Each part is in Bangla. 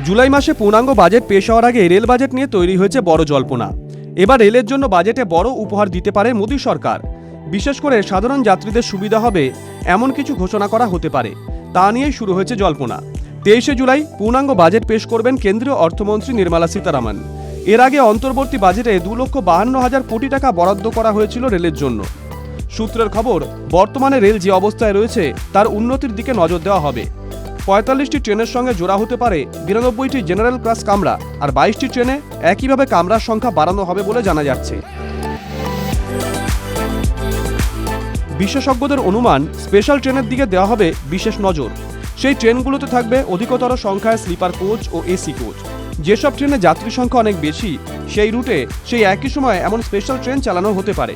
জুলাই মাসে পূর্ণাঙ্গ বাজেট পেশ হওয়ার আগে রেল বাজেট নিয়ে তৈরি হয়েছে বড় জল্পনা। এবার রেলের জন্য বাজেটে বড় উপহার দিতে পারে মোদী সরকার। বিশেষ করে সাধারণ যাত্রীদের সুবিধা হবে এমন কিছু ঘোষণা করা হতে পারে। তা নিয়েই শুরু হয়েছে জল্পনা। তেইশে জুলাই পূর্ণাঙ্গ বাজেট পেশ করবেন কেন্দ্রীয় অর্থমন্ত্রী নির্মলা সীতারামন। এর আগে অন্তর্বর্তী বাজেটে দু লক্ষ বাহান্ন হাজার কোটি টাকা বরাদ্দ করা হয়েছিল রেলের জন্য। সূত্রের খবর, বর্তমানে রেল যে অবস্থায় রয়েছে, তার উন্নতির দিকে নজর দেওয়া হবে। পঁয়তাল্লিশটি ট্রেনের সঙ্গে জোড়া হতে পারে বিরানব্বইটি জেনারেল ক্লাস কামরা, আর বাইশটি ট্রেনে একইভাবে কামরার সংখ্যা বাড়ানো হবে বলে জানা যাচ্ছে। বিশেষজ্ঞদের অনুমান, স্পেশাল ট্রেনের দিকে দেওয়া হবে বিশেষ নজর। সেই ট্রেনগুলোতে থাকবে অধিকতর সংখ্যায় স্লিপার কোচ ও এসি কোচ। যেসব ট্রেনে যাত্রী সংখ্যা অনেক বেশি, সেই রুটে সেই একই সময় এমন স্পেশাল ট্রেন চালানো হতে পারে।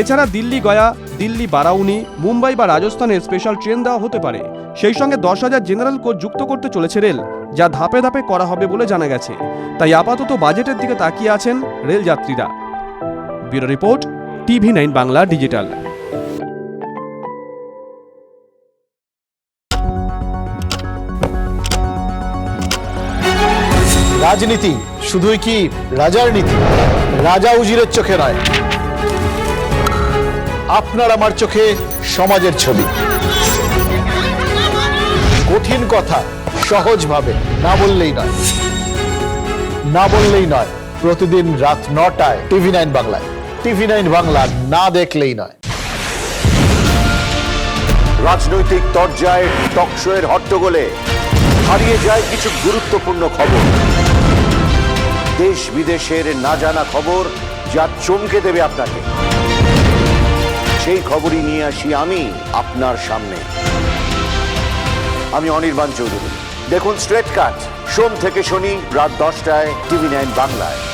এছাড়া দিল্লি গয়া দিল্লি বারাউনি মুম্বাই বা রাজস্থানে স্পেশাল ট্রেন দেওয়া হতে পারে। সেই সঙ্গে দশ হাজার জেনারেল কোচ যুক্ত করতে চলেছে রেল, যা ধাপে ধাপে করা হবে বলে জানা গেছে। তাই আপাতত বাজেটের দিকে তাকিয়ে আছেন রেল যাত্রীরা। Bureau report, TV nine Bangla digital. রাজনীতি, শুধুই কি রাজার নীতি? রাজা উজিরের চোখে নয় আপনার আমার চোখে সমাজের ছবি। কঠিন কথা সহজভাবে না বললেই নয়। না বললেই নয়, প্রতিদিন রাত নটায় টিভি নাইন বাংলায়। টিভি নাইন বাংলা না দেখলেই নয়। রাজনৈতিক তরজায় টকশোয়ের হট্টগোলে হারিয়ে যায় কিছু গুরুত্বপূর্ণ খবর। দেশ বিদেশের না জানা খবর যা চমকে দেবে আপনাকে। সেই খবরই নিয়ে আসি আমি আপনার সামনে। আমি অনির্বাণ চৌধুরী। দেখুন স্ট্রেট কাট সোম থেকে শনি রাত দশটায় টিভি নাইন বাংলায়।